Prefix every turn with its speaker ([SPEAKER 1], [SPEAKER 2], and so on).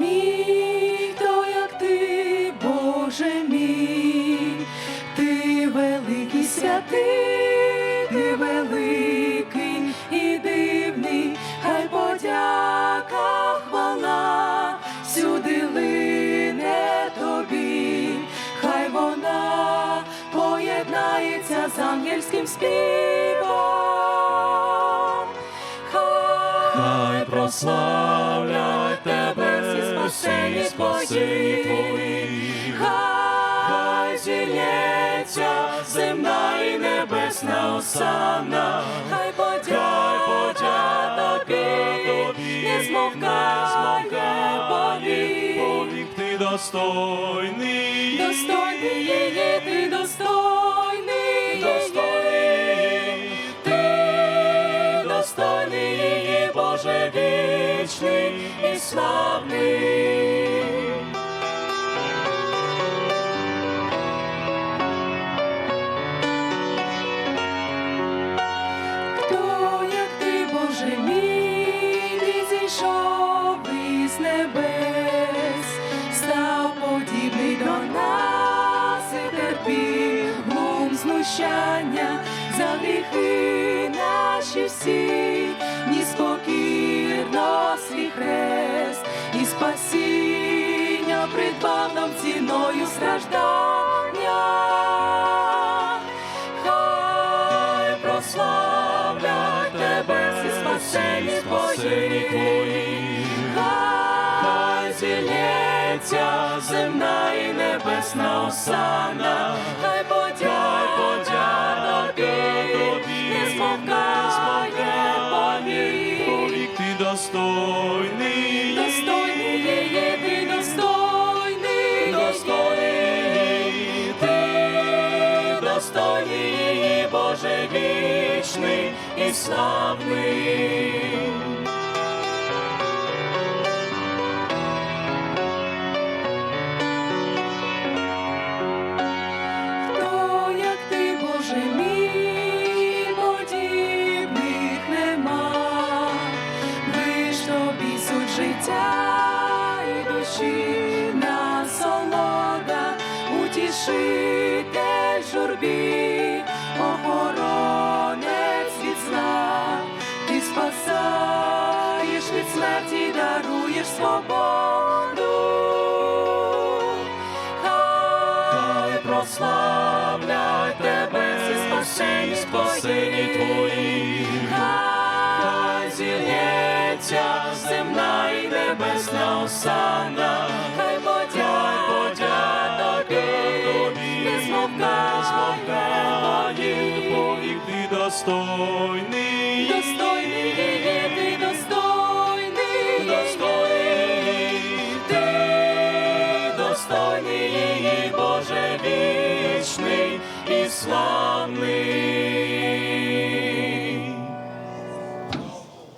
[SPEAKER 1] мій, то як ти, Боже мій, ти великий святий, ти великий і дивний, хай подяка хвала сюди лине тобі, хай вона поєднається з ангельським співом.
[SPEAKER 2] Хай прославлять тебе всі спасені твої,
[SPEAKER 1] Хай зілється земна і небесна осана, хай подяка тобі, не змовкає повік.
[SPEAKER 2] повік ти достойний,
[SPEAKER 1] Достойний її, ти достойний,
[SPEAKER 2] достойний,
[SPEAKER 1] ти достойний Боже вічний і славний. Хто, як ти, Боже мій, зійшов із небес, став подібний до нас і терпів глум знущання за гріхи наші всі, спасіння придбав нам ціною страждання. Хай прославлять тебе всі спасені твої, хай зілється земна і небесна осана, хай подяка тобі, не змовкає повік.
[SPEAKER 2] ти Достойний
[SPEAKER 1] Боже вічний і славний. Хто, як ти, Боже мій, подібних нема, ж тобі суть життя і душі насолода, утішитель свободу. Хай прославлять тебе всі спасені
[SPEAKER 2] твої,
[SPEAKER 1] Хай зілється земна і небесна осана, хай подяка тобі, не змовкає повік.
[SPEAKER 2] повік ти достойний,
[SPEAKER 1] ти